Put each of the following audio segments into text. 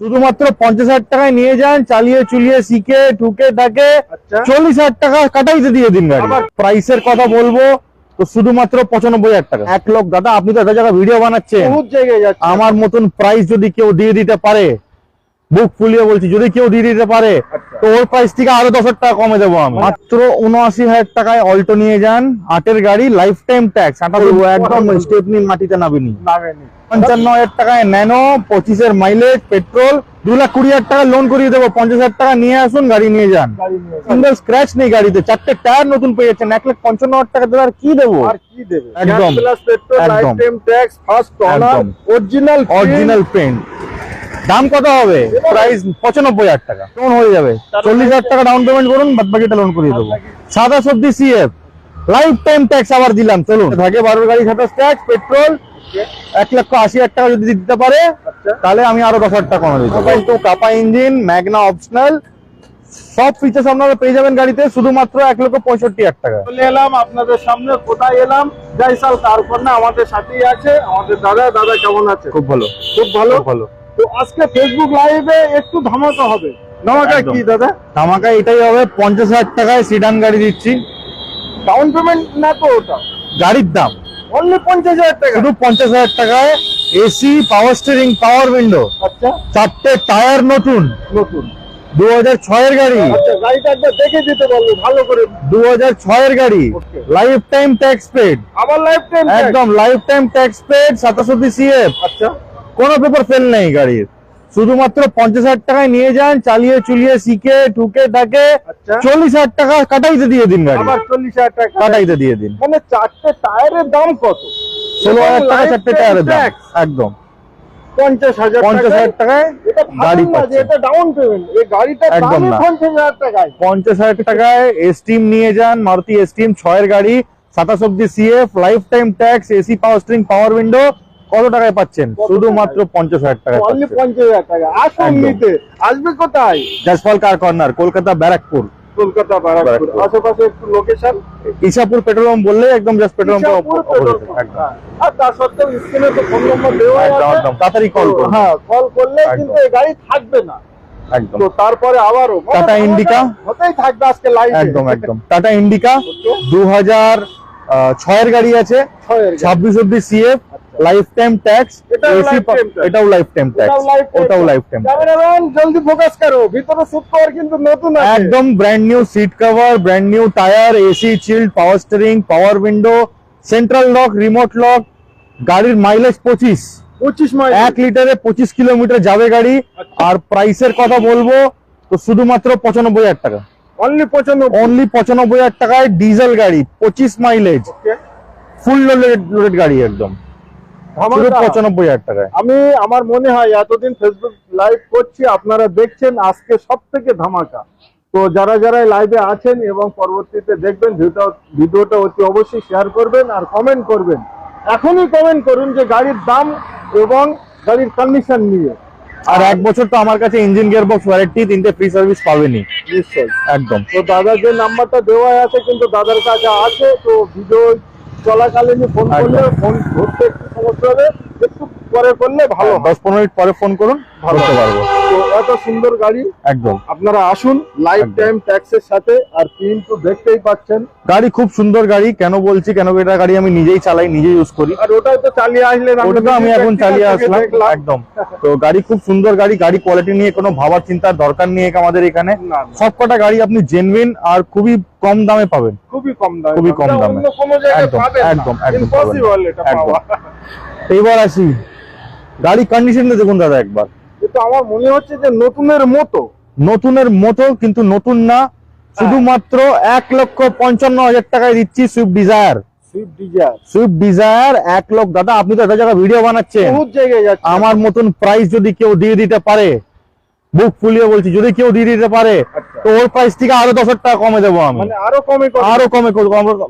শুধুমাত্র পঞ্চাশ হাজার টাকায় নিয়ে যান চালিয়ে চুলিয়ে শিখে ঠুকে টাকে আচ্ছা। চল্লিশ হাজার টাকা কাটাইতে দিয়ে দিন গাড়ি। প্রাইস প্রাইসের কথা বলব তো শুধুমাত্র পঁচানব্বই হাজার টাকা। এক লোক দাদা আপনি তো একটা জায়গায় ভিডিও বানাচ্ছেন। আমার মতন প্রাইস যদি কেউ দিয়ে দিতে পারে বুক ফুলিয়ে বলছি যদি কেউ দিয়ে দিতে পারে আচ্ছা। তো ওর প্রাইস থেকে আরও দশ টাকা কমে দেবো আমি। মাত্র উনআশি হাজার টাকায় অল্টো নিয়ে যান আটের গাড়ি লাইফ টাইম ট্যাক্স একদম স্টেপনি মাটিতে নাবিনি নামেনি। পঞ্চান্ন হাজার টাকায় ন্যানো পঁচিশের মাইলেজ পেট্রোল দু লাখ কুড়ি হাজার টাকা লোন করিয়ে দেবো। পঞ্চাশ হাজার টাকা নিয়ে আসুন গাড়ি নিয়ে যান। সিঙ্গেল স্ক্র্যাচ নেই গাড়িতে চারটে টায়ার নতুন পেয়ে যাচ্ছেন। এক লাখ পঞ্চান্ন হাজার টাকা দেওয়ার কি দেবো? আর কি দেবে? একদম। অরিজিনাল অরিজিনাল পেন্ট দাম কত হবে? প্রাইস পঁচানব্বই হাজার টাকা। কেমন হয়ে যাবে? চল্লিশ হাজার টাকা ডাউন পেমেন্ট করুন বাদ বাকিটা লোন করিয়ে দেবো। সাদা সবজি সিএফ লাইফ টাইম ট্যাক্স আবার দিলাম চলুন। থাকে বারোর গাড়ি সাতাশ ট্যাক্স পেট্রোল এক লক্ষ আশি হাজার টাকা যদি দিতে পারে আচ্ছা। তাহলে আমি আরও দশ হাজার টাকা কমে দিচ্ছি কিন্তু কাপা ইঞ্জিন ম্যাগনা অপশনাল সব ফিচার্স আপনারা পেয়ে যাবেন গাড়িতে শুধুমাত্র এক লক্ষ পঁয়ষট্টি হাজার টাকা। চলে এলাম আপনাদের সামনে কোথায় এলাম? জয়সাল কারখানা আমাদের সাথেই আছে আমাদের দাদা। দাদা কেমন আছে? খুব ভালো। খুব ভালো? ভালো। তো আজকে ফেসবুক লাইভে একটু ধামাকা হবে। ধামাকা কি দাদা? ধামাকা এটাই হবে পঞ্চাশ হাজার টাকায় সিডান গাড়ি দিচ্ছি। ডাউন পেমেন্ট না তো ওটা? গাড়ির দাম। অনলি পঞ্চাশ হাজার টাকা। শুধু পঞ্চাশ হাজার টাকায় AC power steering power window আচ্ছা। চারটে টায়ার নতুন। নতুন। দু হাজার ছয়ের গাড়ি। আচ্ছা গাড়িটা একবার দেখে দিতে পারব ভালো করে। দু হাজার ছয়ের গাড়ি. লাইফ টাইম ট্যাক্স পেড আবার লাইফ টাইম একদম লাইফ টাইম ট্যাক্স পেড সাতাশি সিএফ আচ্ছা। কোনো পেপার ফেল নেই গাড়ির। শুধুমাত্র পঞ্চাশ হাজার টাকায় নিয়ে যান চালিয়ে চুলিয়ে শিখে ঠুকে টাকে আচ্ছা। চল্লিশ হাজার টাকা কাটাইতে দিয়ে দিন গাড়ি। চল্লিশ হাজার টাকা কাটাইতে দিয়ে দিন। মানে চারটে টায়ারের দাম কত? ষোলো হাজার টাকা চারটে টায়ারের দাম। একদম। পঞ্চাশ হাজার পঞ্চাশ হাজার টাকায় এটা গাড়ি ভালো না যে পাচ্ছেন এটা ডাউন পেমেন্ট এই গাড়িটার একদম পঞ্চাশ হাজার টাকায়। পঞ্চাশ হাজার টাকায় এস্টিম নিয়ে যান মারুতি এস্টিম ছয়ের গাড়ি সাতাশ অব্দি CF life time tax AC power steering power window কত টাকায় পাচ্ছেন? শুধুমাত্র পঞ্চাশ হাজার পাচ্ছেন। পঞ্চাশ হাজার টাকা। আসুন নিতে। আসবে কোথায়? Jaspal car corner? Kolkata Barrackpore. Kolkata Barrackpore Barrackpore. আশেপাশে একটু লোকেশন ইসাপুর পেট্রোল পাম্প বললেই একদম জাস্ট পেট্রোল পাম্প আর তার সত্ত্বেও স্ক্রিনে তো ফোন নম্বর দেওয়া একদম তাড়াতাড়ি কল করুন। হ্যাঁ কল করলে কিন্তু এই গাড়ি থাকবে না। একদম। তো তারপরে আবারও মানে টাটা ইন্ডিকা? হতেই থাকবে আজকে লাইভ একদম একদম। Tata Indica. দু হাজার ছয়ের গাড়ি আছে। ছাব্বিশ অব্দি সিএফ লাইফ টাইম ট্যাক্স এটাও লাইফ টাইম ট্যাক্স ওটাও লাইফ টাইম ক্যামেরাম্যান জলদি ফোকাস করো। ভিতরে শুট কভার কিন্তু নতুন আছে। একদম brand new seat cover brand new tyre AC chilled power steering power window central lock remote lock গাড়ির মাইলেজ পঁচিশ। পঁচিশ মাইল এক লিটারে পঁচিশ কিলোমিটার যাবে গাড়ি। আর প্রাইসের কথা বলব তো শুধুমাত্র পঁচানব্বই হাজার টাকা। অনলি পঁচানব্বই। অনলি পঁচানব্বই হাজার টাকায় ডিজেল গাড়ি পঁচিশ মাইলেজ ফুল লোডেড গাড়ি একদম। পঁচানব্বই হাজার টাকায়। আমি আমার মনে হয় এতদিন ফেসবুক লাইভ করছি আপনারা দেখছেন আজকে সব থেকে ধামাকা। তো যারা যারা লাইভে আছেন এবং পরবর্তীতে দেখবেন ভিডিওটা অতি অবশ্যই শেয়ার করবেন আর কমেন্ট করবেন। এখনই কমেন্ট করুন যে গাড়ির দাম এবং গাড়ির কন্ডিশন নিয়ে। আর এক বছর তো আমার কাছে ইঞ্জিন গিয়ার বক্স ওয়ারেন্টি তিনটে ফ্রি সার্ভিস পাবেনি নিশ্চয়ই। একদম। তো দাদার যে নাম্বারটা দেওয়া আছে কিন্তু দাদার কাছে আছে তো ভিডিও চলাকালীন ফোন করলে ফোন ধরতে একটু সমস্যা হবে একটু পরে করলে ভালো দশ পনেরো মিনিট পরে ফোন করুন ধরতে পারব। তো এত সুন্দর গাড়ি। একদম। আপনারা আসুন লাইফ টাইম ট্যাক্সের সাথে আর কিন্তু দেখতেই পাচ্ছেন। গাড়ি খুব সুন্দর গাড়ি কেন বলছি কেন এটা গাড়ি আমি নিজেই চালাই নিজেই ইউজ করি। আর ওটাই তো চালিয়ে আসলেন ওটা তো আমি এখন চালিয়ে আসলাম একদম। তো গাড়ি খুব সুন্দর গাড়ি গাড়ি কোয়ালিটি নিয়ে কোনো ভাবার চিন্তার দরকার নেই আমাদের এখানে। সবকটা গাড়ি আপনি জেনুইন আর খুবই কম দামে পাবেন। খুবই কম দামে খুবই কম দামে। একদম, একদম, একদম ইম্পসিবল এটা পাওয়া। এইবার আসি। গাড়ি কন্ডিশনটা দেখুন দাদা একবার। এটা আমার মনে হচ্ছে যে নতুনের মতো। নতুনের মতো কিন্তু নতুন না। শুধুমাত্র এক লক্ষ পঞ্চান্ন হাজার টাকায় দিচ্ছি সুইফট ডিজায়ার সুইফট ডিজায়ার এক লক্ষ। দাদা আপনি তো একটা জায়গায় ভিডিও বানাচ্ছেন। বহুত জায়গায় যাচ্ছে আমার মতন প্রাইস যদি কেউ দিয়ে দিতে পারে বুক ফুলিয়ে বলছি যদি কেউ দিয়ে দিতে পারে আচ্ছা। তো ওর প্রাইস থেকে আরও দশ টাকা কমে দেবো আমি। মানে আরও কমে আরও কমে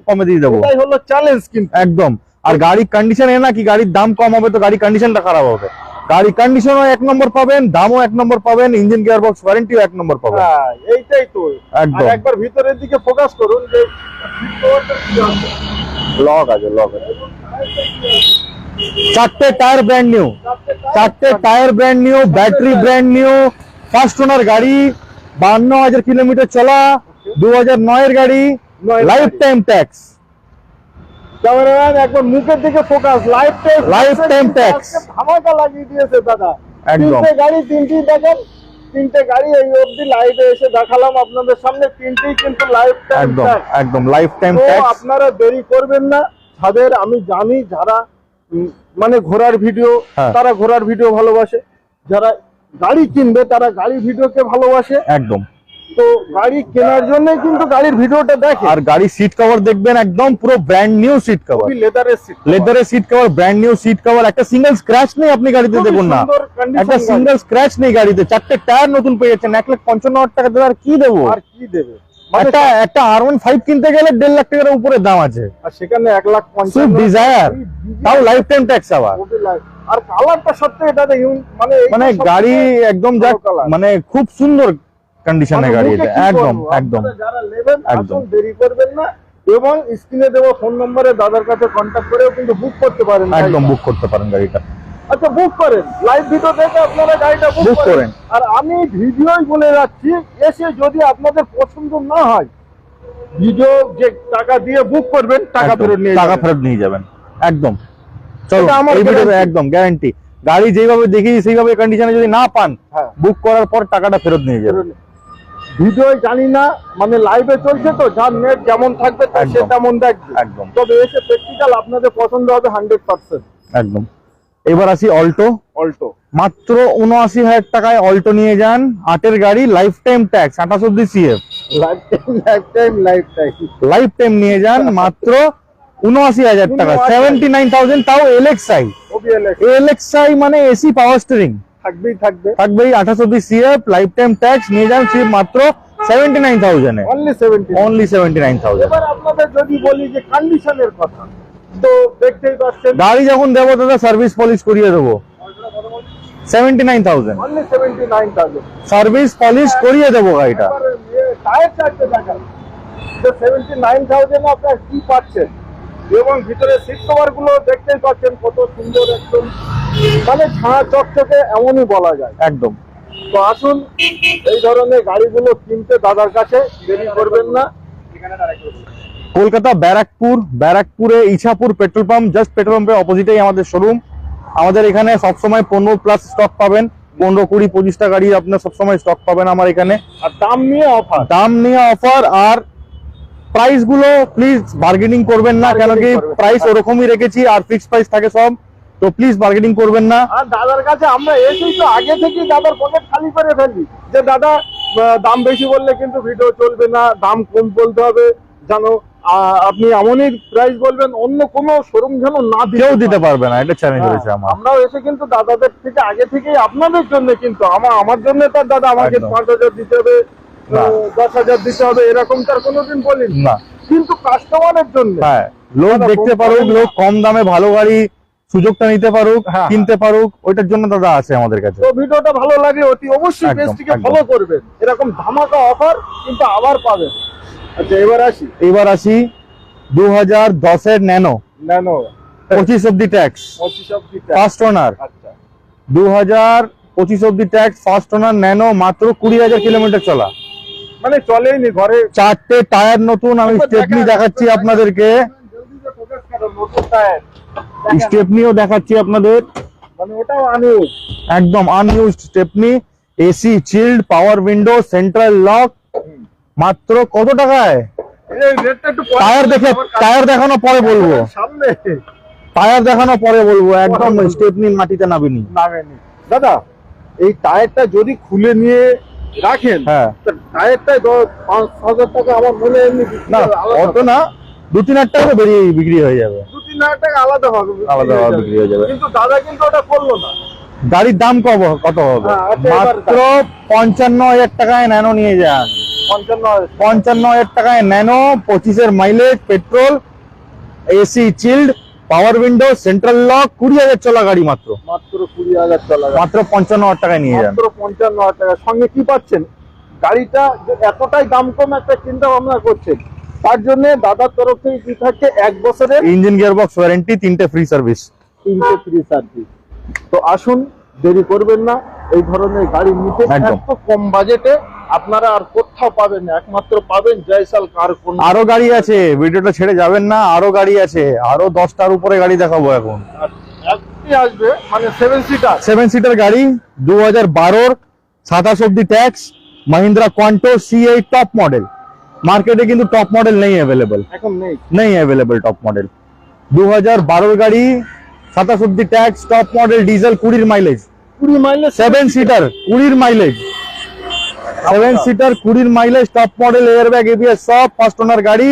কমে- দিয়ে দেবো। হলো চ্যালেঞ্জ কিন্তু। একদম। আর গাড়ির কন্ডিশন এ না কি গাড়ির দাম কম হবে তো গাড়ির কন্ডিশনটা খারাপ হবে। গাড়ি কন্ডিশনও এক নম্বর পাবেন দামও এক নম্বর পাবেন ইঞ্জিন গিয়ার বক্স ওয়ারেন্টিও এক নম্বর পাবেন। হ্যাঁ এইটাই তো। একদম। একবার ভিতরের দিকে ফোকাস করুন যে। লক আছে লক আছে। চারটে টায়ার ব্র্যান্ড নিউ চারটে tyre brand new battery brand new first owner গাড়ি বান্ন হাজার কিলোমিটার চলা দু হাজার নয়ের গাড়ি লাইফ টাইম ট্যাক্স ক্যামেরাম্যান একবার মুখের দিকে focus life time Lifetime tax। ধামাকা লাগিয়ে দিয়েছে দাদা। একদম। তিনটে গাড়ি তিনটি দেখেন তিনটে গাড়ি এই অবধি লাইভে এসে দেখালাম আপনাদের সামনে তিনটেই কিন্তু লাইফ টাইম একদম একদম লাইফ টাইম ট্যাক্স আপনারা দেরি করবেন না যাদের আমি জানি যারা মানে ঘোরার ভিডিও হ্যাঁ। তারা ঘোরার ভিডিও ভালোবাসে। যারা গাড়ি কিনবে তারা গাড়ি ভিডিওকে ভালোবাসে। একদম। তো গাড়ি কেনার জন্যই কিন্তু গাড়ির ভিডিওটা দেখে। আর গাড়ি সিট কভার দেখবেন একদম পুরো ব্র্যান্ড নিউ সিট কভার লেদারের সিট লেদারের seat cover brand new seat cover একটা সিঙ্গেল স্ক্র্যাচ নেই আপনি গাড়িতে দেখুন না। একটা সিঙ্গেল স্ক্র্যাচ নেই গাড়িতে। চারটে টায়ার নতুন পেয়ে যাচ্ছেন। এক লাখ পঞ্চান্ন হাজার টাকা দেবে আর কি দেবো? আর কি দেবে? মানে একটা একটা আর ওয়ান ফাইভ কিনতে গেলে দেড় লাখ টাকার উপরে দাম আছে। আর সেখানে এক লাখ পঞ্চান্ন ডিজায়ার তাও লাইফ টাইম ট্যাক্স আবার আর কালারটা সত্যি ইউন- মানে মানে গাড়ি একদম যা মানে খুব সুন্দর কন্ডিশনে মানে গাড়ি এটা। একদম একদম। যারা নেবেন একদম। দেরি করবেন না। এবং স্ক্রিনে দেওয়া ফোন নম্বরে দাদার কাছে কন্ট্যাক্ট করেও কিন্তু বুক করতে পারেন একদম বুক করতে পারেন গাড়িটা। আচ্ছা বুক করেন। লাইভ ভিডিও দেখে আপনারা গাড়িটা বুক করেন। করেন। আর আমি ভিডিওই বলে যাচ্ছি এসে যদি আপনাদের পছন্দ না হয় ভিডিও যে টাকা দিয়ে বুক করবেন টাকা ফেরত নিয়ে টাকা ফেরত নিয়ে যাবেন। একদম। চলো এই ভিডিওতে একদম গ্যারান্টি গাড়ি যেভাবে দেখিয়েছি সেইভাবে কন্ডিশনে যদি না পান হ্যাঁ। বুক করার পর টাকাটা ফেরত নিয়ে যাবেন ভিডিও জানি না মানে লাইভে চলছে তো যার নেট যেমন থাকবে সে তেমন দেখবে। একদম। তবে এসে প্র্যাকটিক্যাল আপনাদের পছন্দ হবে হান্ড্রেড পার্সেন্ট একদম। এবার আসি অল্টো অল্টো মাত্র উনআশি হাজার টাকায় অল্টো নিয়ে যান। আটের গাড়ি লাইফ টাইম ট্যাক্স আঠাশ অব্দি CF life time life time life time life time নিয়ে যান মাত্র উনআশি হাজার টাকা সেভেন্টি নাইন থাউজেন্ড তাও এলএক্সআই এলএক্সআই মানে এসি পাওয়ার স্টিয়ারিং থাকবেই থাকবে। থাকবেই আঠাশ অব্দি সিএফ লাইফ টাইম ট্যাক্স নিয়ে যান সিএফ মাত্র seventy nine thousand only seventy nine thousand আপনাদের যদি বলি যে কন্ডিশনের কথা তো দেখতেই পাচ্ছেন গাড়ি যখন দেবো দাদা সার্ভিস পলিশ করিয়ে দেবো। Seventy nine thousand service polish করিয়ে দেবো গাড়িটা। টায়ার চারটে দেখান। যে সেভেন্টি নাইন থাউজেন্ড আপনার কি পাচ্ছেন? এবং ভিতরে সিট কভারগুলো দেখতেই পাচ্ছেন কত সুন্দর একদম। মানে ছাঁ চকচকে এমনই বলা যায়। একদম। তো আসুন এই ধরনের গাড়িগুলো কিনতে দাদার কাছে দেরি করবেন না। কলকাতা ব্যারাকপুর ব্যারাকপুরে Ichapur petrol pump just petrol পাম্পের অপোজিটেই আমাদের শোরুম আমাদের এখানে সবসময় পনেরো প্লাস স্টক পাবেন। পনেরো কুড়ি পঁচিশটা গাড়ি আপনার সবসময় স্টক পাবেন আমার এখানে। আর দাম নিয়ে অফার দাম নিয়ে অফার আর প্রাইসগুলো প্লিজ বার্গেনিং করবেন না কেন কি প্রাইস ওরকমই রেখেছি আর ফিক্স প্রাইস থাকে সব তো প্লিজ বার্গেনিং করবেন না। আর দাদার কাছে আমরা এসেই তো আগে থেকেই দাদার পকেট খালি করে ফেলি। যে দাদা দাম বেশি বললে কিন্তু ভিডিও চলবে না দাম কম বলতে হবে জানো। আপনি এমনই প্রাইস বলবেন অন্য কোনো শোরুম যেন না দিয়েও দিতে পারবে না এটা চ্যালেঞ্জ হ্যাঁ, রয়েছে আমার। আমরাও এসে কিন্তু দাদাদের থেকে আগে থেকেই আপনাদের জন্য কিন্তু আমার আমার জন্য তার দাদা আমাকে। পাঁচ হাজার দিতে হবে দশ হাজার দিতে হবে এরকম তার কোনোদিন বলিনি। না। কিন্তু কাস্টমারের জন্য। হ্যাঁ লোক দেখতে পারুক লোক কম দামে ভালো গাড়ি সুযোগটা নিতে পারুক হ্যাঁ, কিনতে পারুক ওইটার জন্য দাদা আছে আমাদের কাছে। তো ভিডিওটা ভালো লাগে অতি অবশ্যই পেজটিকে ফলো করবেন। এরকম ধামাকা অফার কিন্তু আবার পাবেন। আচ্ছা এবার আসি। এবার আসি ন্যানো ন্যানো পঁচিশ অব্দি ট্যাক্স পঁচিশ অব্দি ফার্স্ট ওনার আচ্ছা। দু হাজার পঁচিশ অব্দি ট্যাক্স ফার্স্ট ওনার ন্যানো মাত্র কুড়ি হাজার কিলোমিটার চলা। মানে চলেইনি ঘরে। চারটে টায়ার নতুন আমি স্টেপনি দেখাচ্ছি আপনাদেরকে। স্টেপনিও দেখাচ্ছি আপনাদের। মানে ওটাও আনইউজ একদম unused stepney. AC chilled power window central lock মাত্র কত টাকায়? টায়ার দেখে টায়ার দেখানো পরে বলব। সামনে। টায়ার দেখানো পরে বলব একদম। স্টেপনি মাটিতে নাবিনি নামেনি। দাদা এই টায়ারটা যদি খুলে নিয়ে রাখেন? হ্যাঁ। টায়ারটাই পাঁচ হাজার টাকা আমার মনে এমনি না অত না দু তিন হাজার টাকা বেরিয়ে বিক্রি হয়ে যাবে। দু তিন হাজার টাকা আলাদা হবে আলাদা বিক্রি হয়ে যাবে। কিন্তু দাদা কিন্তু ওটা করল না। গাড়ির দাম কব কত হবে? হ্যাঁ, মাত্র পঞ্চান্ন হাজার টাকায় ন্যানো নিয়ে যান। পঞ্চান্ন হাজার। টাকায় ন্যানো পঁচিশের mileage petrol AC chilled power window central lock কুড়ি হাজার চলা গাড়ি মাত্র। মাত্র কুড়ি হাজার চলা মাত্র পঞ্চান্ন হাজার টাকায় নিয়ে যান। মাত্র পঞ্চান্ন হাজার টাকা। সঙ্গে কি পাচ্ছেন? গাড়িটা এতটাই দাম কম একটা চিন্তা ভাবনা করছেন। তার জন্য দাদার তরফ থেকে কি থাকছে এক বছরের ইঞ্জিন গিয়ার বক্স ওয়ারেন্টি তিনটে ফ্রি সার্ভিস তিনটে ফ্রি সার্ভিস তো আসুন দেরি করবেন না। এই ধরনের গাড়ি নিতে এত কম বাজেটে আপনারা আর কোথাও পাবেন একমাত্র পাবেন জয়সাল কার কোন আরও গাড়ি আছে। ভিডিওটা ছেড়ে যাবেন না। আরও গাড়ি আছে। আরও দশটার উপরে গাড়ি দেখাবো এখন। আচ্ছা, আসবে মানে সেভেন সিটার সেভেন সিটার গাড়ি দু হাজার বারোর সাতাশ অব্দি ট্যাক্স মাহিন্দ্রা কোয়ান্টো সি এই টপ মডেল মার্কেটে কিন্তু টপ মডেল নেই অ্যাভেলেবেল এখন নেই। নেই অ্যাভেলেবেল টপ মডেল দু হাজার বারোর গাড়ি সাতাশ অব্দি ট্যাক্স টপ মডেল ডিজেল কুড়ির মাইলেজ কুড়ি মাইলে সেভেন সিটার কুড়ির মাইলেজ সেভেন সিটার কুড়ির mileage top model air bag ABS সব ফার্স্ট ওনার গাড়ি।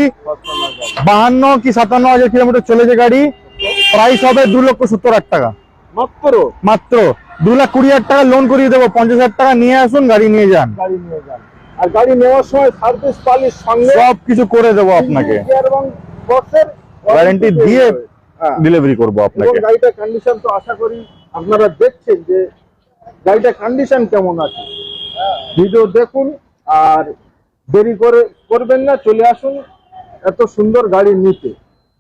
বাহান্ন কি সাতান্ন হাজার কিলোমিটার চলেছে গাড়ি। প্রাইস হবে দু লক্ষ সত্তর হাজার টাকা। মাত্র? মাত্র। দু লাখ কুড়ি হাজার টাকা লোন করিয়ে দেবো। পঞ্চাশ হাজার টাকা নিয়ে আসুন গাড়ি নিয়ে যান। গাড়ি নিয়ে যান। আর গাড়ি নেওয়ার সময় সার্ভিস পালিশ সঙ্গে সব কিছু করে দেবো আপনাকে। গিয়ার এবং বক্সের ওয়ারেন্টি দিয়ে। ডেলিভারি করব আপনাকে। গাড়িটার কন্ডিশন তো আশা করি আপনারা দেখছেন যে গাড়িটার কন্ডিশন কেমন আছে। ভিডিও দেখুন আর দেরি করে করবেন না চলে আসুন। এত সুন্দর গাড়ি নিতে।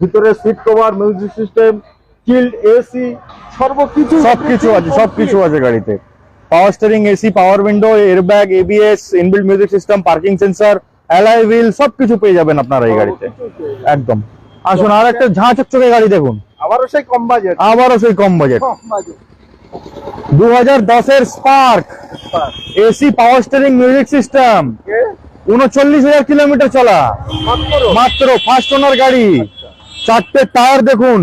ভিতরে seat cover music system chilled AC সর্বকিছু সবকিছু আছে সবকিছু আছে গাড়িতে। Power steering AC power window airbag ABS inbuilt music system parking sensor alloy wheel সবকিছু পেয়ে যাবেন আপনারা এই গাড়িতে। একদম। আসুন আর একটা ঝাঁ চকচকে গাড়ি দেখুন। আবারও সেই কম বাজেট। আবারও সেই কম বাজেট। দু হাজার দশের Spark AC power steering music system. উনচল্লিশ হাজার কিলোমিটার চলা। মাত্র। ফার্স্ট ওনার গাড়ি। চারটে টায়ার দেখুন।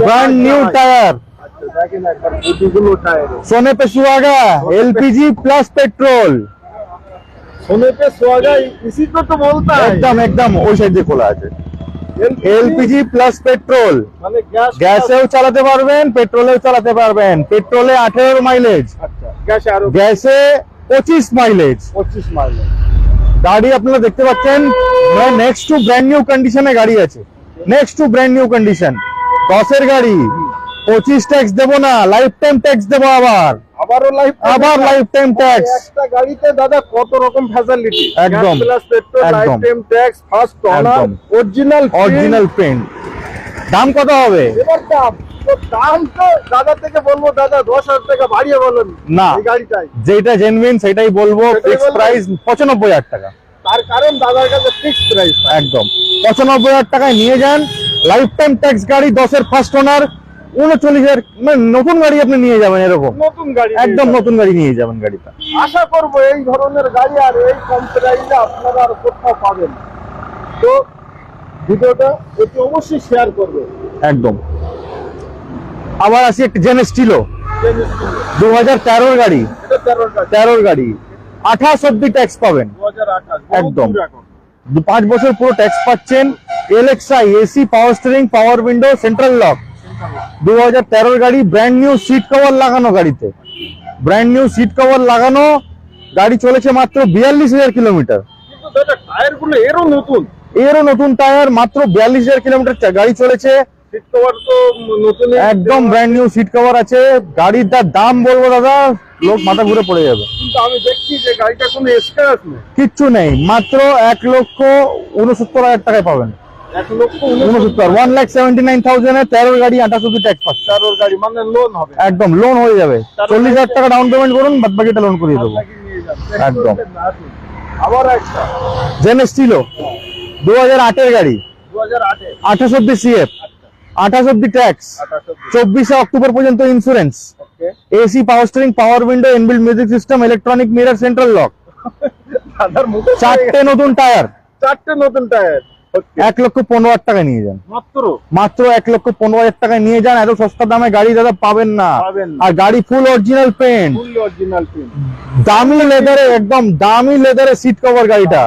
ব্র্যান্ড নিউ টায়ার সোনে পে এলপিজি প্লাস পেট্রোল সোনে পে ইসি তো বলতা একদম একদম ওই সাইড দিয়ে খোলা আছে। এলপিজি প্লাস পেট্রোল গ্যাসেও চালাতে পারবেন পেট্রোলেও চালাতে পারবেন। পেট্রোলে আঠেরো মাইলেজ আচ্ছা গ্যাসে পঁচিশ মাইলেজ পঁচিশ মাইলেজ গাড়ি আপনারা দেখতে পাচ্ছেন নেক্সট টু ব্র্যান্ড নিউ কন্ডিশনে গাড়ি আছে। Next to brand new condition দশের গাড়ি। পঁচিশ ট্যাক্স দেবো না লাইফ টাইম ট্যাক্স দেবো আবার। আবারও লাইফ আবার লাইফ টাইম ট্যাক্স একটা গাড়িতে দাদা কত রকম ফ্যাসিলিটি একদম। Plus petrol life time tax first owner original original paint দাম কত হবে? এবার দাম তো দাম তো দাদা থেকে বলব দাদা দশ হাজার টাকা বাড়িয়ে বলেন না। গাড়িটাই যেটা জেনুইন সেটাই বলব ফিক্স প্রাইস পঁচানব্বই হাজার টাকা। তার কারণ দাদার কাছে ফিক্স প্রাইস একদম। পঁচানব্বই হাজার টাকায় নিয়ে যান লাইফ টাইম ট্যাক্স গাড়ি দশের ফার্স্ট ওনার উনচল্লিশ হাজার মানে নতুন গাড়ি আপনি নিয়ে যাবেন এরকম। নতুন গাড়ি একদম নতুন গাড়ি নিয়ে যাবেন গাড়িটা। আশা করব এই ধরনের গাড়ি আর এই কম প্রাইসে আপনারা আর কোথাও পাবেন তো ভিডিওটা অতি অবশ্যই শেয়ার করবে। একদম। আবার আসি একটা জেন স্টিলো দু হাজার তেরোর গাড়ি। তেরোর গাড়ি। আঠাশ অব্দি ট্যাক্স পাবেন। একদম। পাঁচ বছর পুরো ট্যাক্স পাচ্ছেন। LXI AC power steering power window central lock দু হাজার তেরোর গাড়ি ব্র্যান্ড নিউ সিট কভার লাগানো গাড়িতে। ব্র্যান্ড নিউ সিট কভার লাগানো, গাড়ি চলেছে মাত্র বিয়াল্লিশ হাজার কিলোমিটার। এরও নতুন এরও নতুন টায়ার মাত্র বিয়াল্লিশ হাজার কিলোমিটার গাড়ি চলেছে। সিট কভার তো নতুন একদম ব্র্যান্ড নিউ সিট কভার আছে। গাড়ির যা দাম বলব দাদা, লোক মাথা ঘুরে পড়ে যাবে। কিন্তু আমি দেখছি যে গাড়িটা কোনো স্ক্র্যাচ কিচ্ছু নেই, মাত্র এক লক্ষ উনসত্তর হাজার টাকায় পাবেন। উনসত্তর ওয়ান লাখ সেভেন্টি নাইন থাউজেন্ডে তেরোর গাড়ি আঠাশ অব্দি ট্যাক্স পাচ্ছে তেরোর গাড়ি মানে লোন হবে। একদম লোন হয়ে যাবে। চল্লিশ হাজার টাকা ডাউন পেমেন্ট করুন বাদ বাকিটা লোন করিয়ে দেবো। আপনাকে নিয়ে একদম। আবার একটা। জেন ছিল দু হাজার আটের গাড়ি। আঠাশ অব্দি সিএফ আঠাশ অব্দি ট্যাক্স চব্বিশে অক্টোবর পর্যন্ত insurance AC power steering power window inbuilt music system electronic mirror central lock চারটে নতুন টায়ার চারটে নতুন টায়ার এক লক্ষ পনেরো হাজার টাকায় নিয়ে যান। মাত্র? মাত্র এক লক্ষ পনেরো হাজার টাকায় নিয়ে যান এত সস্তা দামে গাড়ি দাদা পাবেন না। আর গাড়ি ফুল অরিজিনাল পেন্ট দামি লেদারে একদম দামি লেদারে সিট কভার গাড়িটা।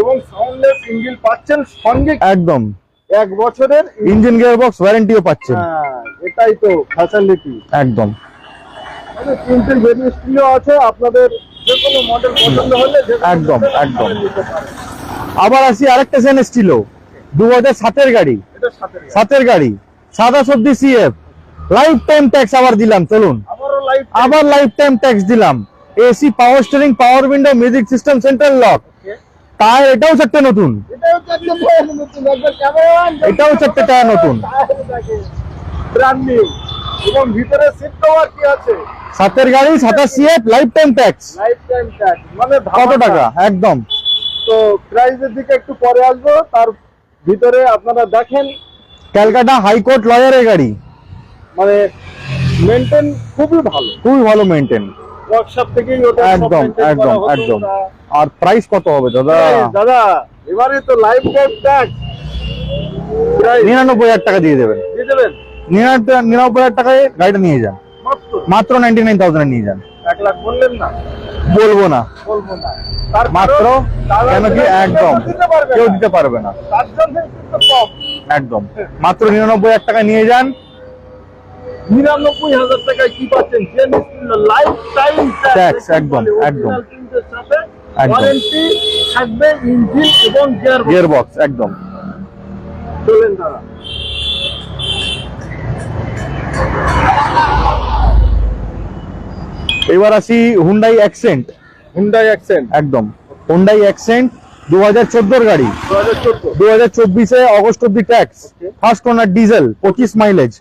এবং সাউন্ডলেস ইঞ্জিন পাচ্ছেন সঙ্গে একদম। এক বছরের ইঞ্জিন গিয়ার বক্স ওয়ারেন্টিও পাচ্ছেন। হ্যাঁ, এটাই তো ফ্যাসিলিটি একদম। মানে তিনটে ভেরিয়েন্টও আছে আপনাদের একদম, একদম। আবার আসি আরেকটা জেন ছিল দু হাজার সাতের গাড়ি। সাতের গাড়ি। সাদা সবজি সিএফ লাইফ টাইম ট্যাক্স আবার দিলাম চলুন। আবার লাইফ টাইম ট্যাক্স দিলাম AC power steering power window music system central lock tyre এটাও চারটে নতুন। এটাও চারটে টায়ার নতুন। এবং ভিতরে সিট কভার কি আছে? সাতের গাড়ি সাতাশ CF life time tax life time tax মানে কত টাকা? একদম। তো প্রাইসের দিকে একটু পরে আসব তার ভিতরে আপনারা দেখেন। ক্যালকাটা হাইকোর্ট লয়ারের গাড়ি। মানে মেনটেন খুবই ভালো। খুবই ভালো মেনটেন ওয়ার্কশপ থেকেই ওটা একদম একদম একদম। আর প্রাইস কত হবে দাদা? দাদা এবারে তো লাইফ টাইম ট্যাক্স নিরানব্বই হাজার টাকা দিয়ে দেবেন। দিয়ে দেবেন? নিরানব্বই হাজার টাকায় গাড়িটা নিয়ে যান। মাত্র নাইনটি নাইন থাউজেন্ড নিয়ে যান। এক লাখ বললেন না? বলব না। বলব না। মাত্র কেন কি একদম। কেউ দিতে পারবে না। একদম। মাত্র নিরানব্বই হাজার টাকা নিয়ে যান। নিরানব্বই হাজার টাকায় কি পাচ্ছেন? লাইফ টাইম Tax, একদম, একদম। ওয়ারেন্টি থাকবে ইঞ্জিন এবং গিয়ার বক্স একদম। চলেন দাদা। এবার আসি হুন্ডাই অ্যাকসেন্ট হুন্ডাই অ্যাকসেন্ট একদম। হুন্ডাই অ্যাকসেন্ট দু হাজার চোদ্দোর গাড়ি। দু হাজার চব্বিশে অগস্ট অব্দি ট্যাক্স ফার্স্ট ওনার ডিজেল পঁচিশ মাইলেজ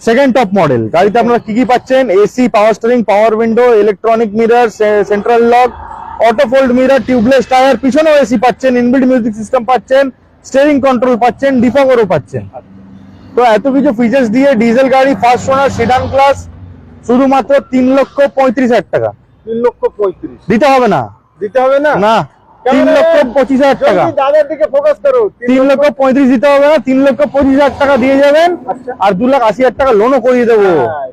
সেকেন্ড টপ মডেল গাড়িতে আপনারা কি কি পাচ্ছেন? AC power steering power window electronic mirror central lock auto fold mirror tubeless tyre পিছনেও এসি পাচ্ছেন ইনবিল্ড মিউজিক সিস্টেম পাচ্ছেন স্টিয়ারিং কন্ট্রোল পাচ্ছেন ডিফগরও পাচ্ছেন। তো এত কিছু ফিচার্স দিয়ে ডিজেল গাড়ি ফার্স্ট ওনার সেডান ক্লাস শুধুমাত্র তিন লক্ষ পঁয়ত্রিশ হাজার টাকা। তিন লক্ষ পঁয়ত্রিশ। দিতে হবে না। দিতে হবে না? না। তিন লক্ষ পঁচিশ হাজার টাকা। দাদার দিকে ফোকাস করো তিন লক্ষ পঁয়ত্রিশ দিতে হবে না তিন লক্ষ পঁচিশ হাজার টাকা দিয়ে যাবেন আচ্ছা। আর দু লাখ আশি হাজার টাকা লোনও করিয়ে দেবো।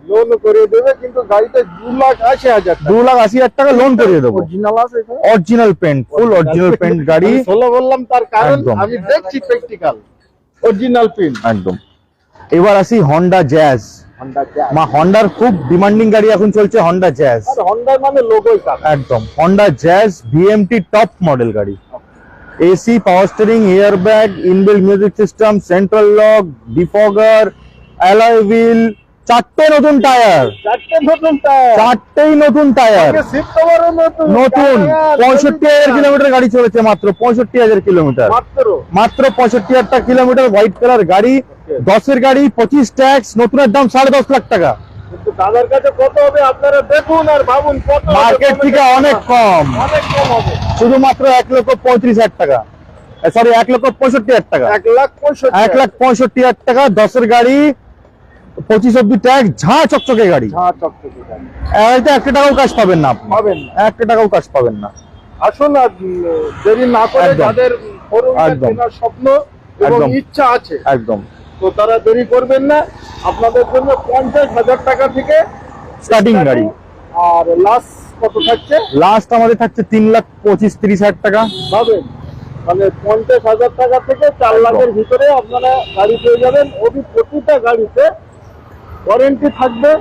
লোন করে দেবে কিন্তু গাড়িতে দু লাখ আশি হাজার দু লাখ আশি হাজার টাকা লোন করিয়ে দেবো। অরিজিনাল আছে original paint full original paint গাড়ি। বললাম তার কারণ আমি দেখছি প্র্যাকটিক্যাল অরিজিনাল পিন একদম। এবার আসি হন্ডা জ্যাজ মা হন্ডার খুব ডিমান্ডিং গাড়ি এখন চলছে হন্ডা জ্যাজ হন্ডার মানে লোগোই একদম। Honda Jazz VMT top model গাড়ি। AC power steering air bag inbuilt music system central lock defogger alloy wheel চারটে নতুন টায়ার। চারটে নতুন টায়ার। চারটেই নতুন টায়ার। নতুন। নতুন। পঁয়ষট্টি হাজার কিলোমিটার গাড়ি চলেছে মাত্র পঁয়ষট্টি হাজার কিলোমিটার। মাত্র। মাত্র পঁয়ষট্টি হাজার কিলোমিটার হোয়াইট কালার গাড়ি দশের গাড়ি পঁচিশ ট্যাক্স নতুনের দাম সাড়ে দশ লাখ টাকা। দাদার কাছে কত হবে আপনারা দেখুন আর ভাবুন কত মার্কেট থেকে অনেক কম। অনেক কম হবে। শুধুমাত্র এক লক্ষ পঁয়ত্রিশ হাজার টাকা। সরি এক লক্ষ পঁয়ষট্টি হাজার টাকা। এক লাখ পঁয়ষট্টি এক লাখ পঁয়ষট্টি হাজার টাকা দশের গাড়ি পঁচিশ অব্দি ট্যাক্স ঝাঁ চকচকে গাড়ি। হ্যাঁ চকচকে গাড়ি। এতে একটা টাকাও কাজ পাবেন না পাবেন একটা টাকাও কাজ পাবেন না। আসুন আর দেরি না করে যাদের একদম। স্বপ্ন এবং ইচ্ছা আছে। একদম। তো তারা দেরি করবেন না। আপনাদের জন্য পঞ্চাশ হাজার টাকা থেকে স্টার্টিং গাড়ি। আর লাস্ট কত থাকছে? লাস্ট আমাদের থাকছে তিন লাখ পঁচিশ তিরিশ হাজার টাকা। ভাবেন মানে পঞ্চাশ হাজার টাকা থেকে চার লাখের ভিতরে আপনারা গাড়ি পেয়ে যাবেন। ওটি প্রতিটা গাড়িতে ওয়ারেন্টি থাকবে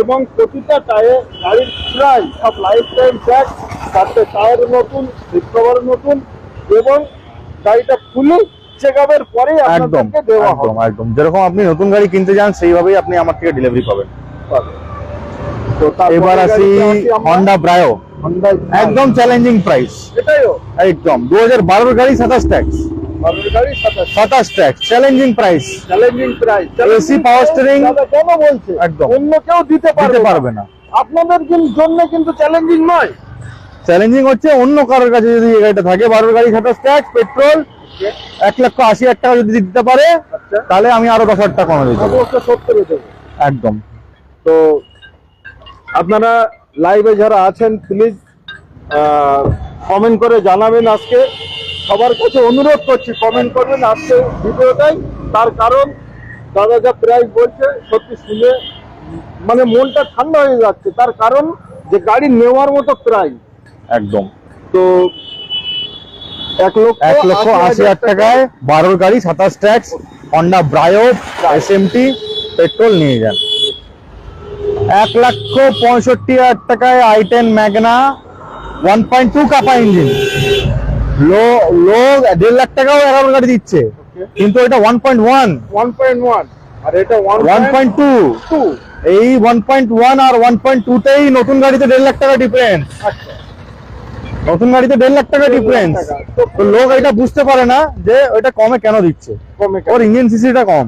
এবং প্রতিটা টায়ার গাড়ির প্রায় সব লাইফ টাইম ট্যাগ চারটে টায়ার নতুন সিট কভার নতুন এবং গাড়িটা ফুলি চেক আপের পরেই একদম দেওয়া একদম হবে। একদম। যেরকম আপনি নতুন গাড়ি কিনতে যান সেইভাবেই আপনি আমার থেকে ডেলিভারি পাবেন। তো এবার আসি। হন্ডা ব্রায়ো একদম চ্যালেঞ্জিং প্রাইস এটাইও। একদম। দু হাজার বারোর গাড়ি সাতাশ ট্যাক্স সাতাশ। সাতাশ challenging price challenging price AC power steering। কেন বলছে? একদম। অন্য কেউ দিতে পারবে না। পারবে না। আপনাদের জন্য কিন্তু চ্যালেঞ্জিং নয়। চ্যালেঞ্জিং হচ্ছে অন্য কারোর কাছে যদি গাড়িটা থাকে। বারোর গাড়ি সাতাশ ট্যাক্স পেট্রোল এক লক্ষ আশি হাজার টাকা যদি দিতে পারে আচ্ছা। তাহলে আমি আরও দশ হাজার টাকা কমে দেবো একদম। তো আপনারা লাইভে যারা আছেন প্লিজ কমেন্ট করে জানাবেন আজকে। সবার কাছে অনুরোধ করছি কমেন্ট করবেন আজকে ভিডিওটাই। তার কারণ দাদা যা প্রাইস বলছে সত্যি শুনে মানে মনটা ঠান্ডা হয়ে যাচ্ছে। তার কারণ যে গাড়ি নেওয়ার মতো প্রাইস একদম। তো এক লক্ষ এক লক্ষ আশি হাজার টাকায় বারোর গাড়ি সাতাশ tax Honda Brio S MT petrol নিয়ে যান। এক লক্ষ পঁয়ষট্টি হাজার টাকায় I ten Magna one point two Kappa engine low low দেড় লাখ টাকাও এগারো গাড়ি দিচ্ছে। কিন্তু এটা one point one one point one আর এটা ওয়ান পয়েন্ট টু টু এই ওয়ান পয়েন্ট ওয়ান আর ওয়ান পয়েন্ট টু তেই নতুন গাড়িতে দেড় লাখ টাকা ডিফারেন্স আচ্ছা। নতুন গাড়িতে দেড় লাখ টাকা ডিফারেন্স তো লোক এটা বুঝতে পারে না যে ওটা কমে কেন দিচ্ছে। কমে ওর ইঞ্জিন সিসিটা কম।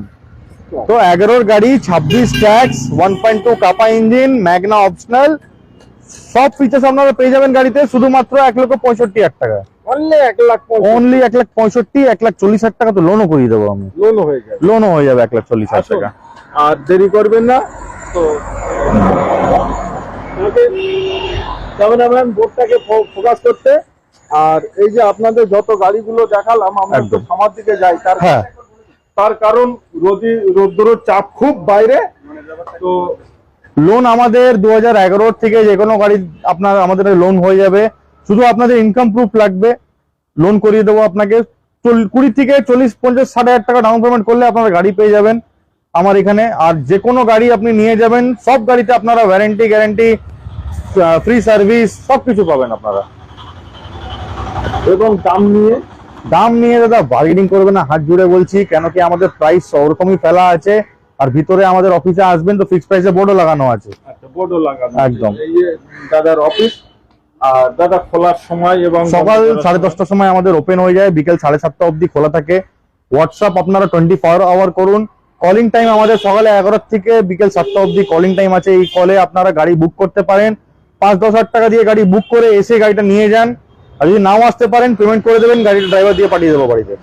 কম তো এগারোর গাড়ি ছাব্বিশ tax one point two Kappa engine Magna optional সব ফিচার্স আপনারা পেয়ে যাবেন গাড়িতে শুধুমাত্র এক লক্ষ পঁয়ষট্টি হাজার টাকা। অনলি এক লাখ পঁয়ষট্টি। এক লাখ চল্লিশ হাজার টাকা তো লোনও করিয়ে দেবো আমি। লোন হয়ে যাবে। লোনও হয়ে যাবে এক লাখ চল্লিশ হাজার টাকা। আর দেরি করবেন না তো ক্যামেরাম্যান বোর্ডটাকে ফোকাস করতে। আর এই যে আপনাদের যত গাড়িগুলো দেখালাম আমরা। সমার দিকে যাই। তার হ্যাঁ। তার কারণ রোদি রোদ্দুরের চাপ খুব বাইরে। তো লোন আমাদের দু হাজার এগারো থেকে যে কোনো গাড়ি আপনার আমাদের লোন হয়ে যাবে। শুধু আপনাদের ইনকাম প্রুফ লাগবে লোন করিয়ে দেবো আপনাকে। কুড়ি থেকে চল্লিশ পঞ্চাশ ষাট হাজার টাকা ডাউন পেমেন্ট করলে আপনারা গাড়ি পেয়ে যাবেন আমার এখানে। আর যে কোনো গাড়ি আপনি নিয়ে যাবেন সব গাড়িতে আপনারা ওয়ারেন্টি গ্যারেন্টি ফ্রি সার্ভিস সব কিছু পাবেন আপনারা। এবং দাম নিয়ে? দাম নিয়ে দাদা বার্গেনিং করবে না হাত জুড়ে বলছি কেন কি আমাদের প্রাইস ওরকমই ফেলা আছে আর ভিতরে আমাদের অফিসে আসবেন তো ফিক্স প্রাইসে বোর্ডও লাগানো আছে। আচ্ছা বোর্ডও লাগানো একদম। দাদার অফিস আর দাদা খোলার সময় এবং সকাল সাড়ে দশটার সময় আমাদের ওপেন হয়ে যায় বিকেল সাড়ে সাতটা অবধি খোলা থাকে। হোয়াটসঅ্যাপ আপনারা টোয়েন্টি ফোর আওয়ার করুন। কলিং টাইম আমাদের সকালে এগারোটা থেকে বিকেল সাতটা অবধি কলিং টাইম আছে। এই কলে আপনারা গাড়ি বুক করতে পারেন। পাঁচ দশ হাজার টাকা দিয়ে গাড়ি বুক করে এসে গাড়িটা নিয়ে যান। আর যদি নাও আসতে পারেন পেমেন্ট করে দেবেন গাড়ির ড্রাইভার দিয়ে পাঠিয়ে দেবো বাড়িতে।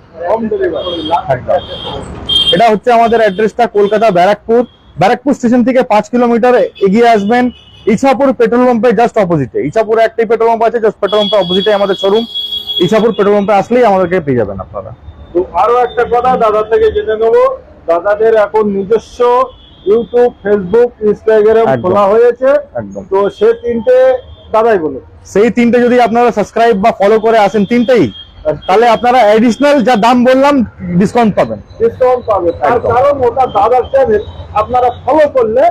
এটা হচ্ছে আমাদের অ্যাড্রেসটা কলকাতা ব্যারাকপুর। ব্যারাকপুর স্টেশন থেকে পাঁচ কিলোমিটার এগিয়ে আসবেন। ইছাপুর পেট্রোল পাম্পের জাস্ট অপোজিটে ইছাপুরে একটাই পেট্রোল পাম্প আছে জাস্ট পেট্রোল পাম্পের অপোজিটে আমাদের শোরুম ইছাপুর পেট্রোল পাম্পে আসলেই আমাদেরকে পেয়ে যাবেন আপনারা। তো আরও একটা কথা দাদা থেকে জেনে নেব। দাদাদের এখন নিজস্ব ইউটিউব ফেসবুক ইনস্টাগ্রাম খোলা হয়েছে। একদম। তো সে তিনটে দাদাই বলুন। সেই তিনটে যদি আপনারা সাবস্ক্রাইব বা ফলো করে আসেন তিনটেই তাহলে আপনারা অ্যাডিশনাল যা দাম বললাম ডিসকাউন্ট পাবেন। ডিসকাউন্ট পাবে তার কারণ ওটা দাদার চ্যানেল আপনারা ফলো করলে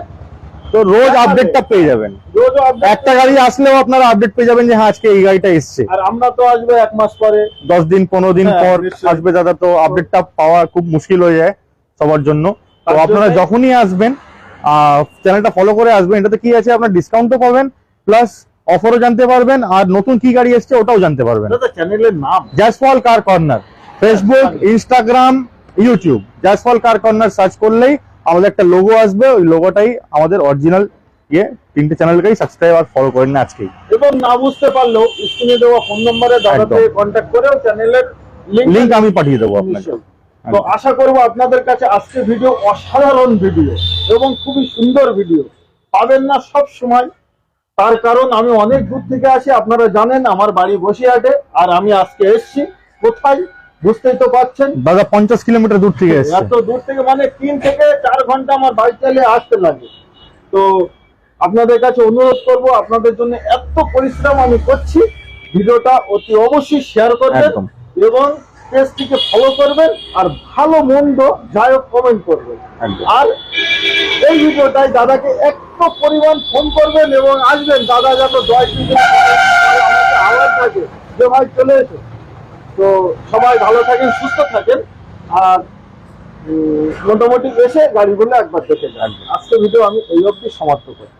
তো রোজ আপডেটটা পেয়ে যাবেন। রোজ একটা গাড়ি আসলেও আপনারা আপডেট পেয়ে যাবেন যে হ্যাঁ আজকে এই গাড়িটা এসছে। আর আমরা তো আসব এক মাস পরে। দশ দিন পনেরো দিন হ্যাঁ, পর আসবে দাদা তো আপডেটটা পাওয়া খুব মুশকিল হয়ে যায় সবার জন্য। তো আপনারা যখনই আসবেন চ্যানেলটা ফলো করে আসবেন। এটাতে কি আছে? আপনার ডিসকাউন্টও পাবেন প্লাস অফারও জানতে পারবেন আর নতুন কি গাড়ি এসছে ওটাও জানতে পারবেন। দাদা চ্যানেলের নাম। Jasphal car corner Facebook Instagram YouTube Jasphal car corner search করলেই আমাদের একটা লোগো আসবে ওই লোগোটাই আমাদের অরিজিনাল ইয়ে তিনটে চ্যানেলকেই সাবস্ক্রাইব আর ফলো করেন না আজকেই। এবং না বুঝতে পারলেও স্ক্রিনে দেওয়া ফোন নম্বরে দাদাকে। কন্ট্যাক্ট করেও চ্যানেলের লিংক আমি পাঠিয়ে দেবো আপনাকে। তো আশা করব আপনাদের কাছে আজকে ভিডিও অসাধারণ ভিডিও এবং খুবই সুন্দর ভিডিও পাবেন না সব সময়। তার কারণ আমি অনেক দূর থেকে আসি আপনারা জানেন আমার বাড়ি বসিরহাটে আর আমি আজকে এসেছি কোথায়? বুঝতেই তো পারছেন? দাদা পঞ্চাশ কিলোমিটার দূর থেকে এত দূর থেকে মানে তিন থেকে চার ঘণ্টা আমার বাইক চালিয়ে আসতে লাগে। তো আপনাদের কাছে অনুরোধ করব আপনাদের জন্য এত পরিশ্রম আমি করছি। ভিডিওটা অতি অবশ্যই শেয়ার করবেন এবং পেজটিকে ফলো করবেন আর ভালো মন্দ যাই হোক কমেন্ট করবেন। আর এই ভিডিওটাই দাদাকে একটু পরিমাণ ফোন করবেন এবং আসবেন। দাদা যত দশ মিনিট আওয়াজ থাকে যে ভাই চলে এসো তো সবাই ভালো থাকেন, সুস্থ থাকেন। আর মোটামুটি এসে গাড়িগুলো একবার দেখে যান। আজকে ভিডিও আমি এই অবধি সমাপ্ত করি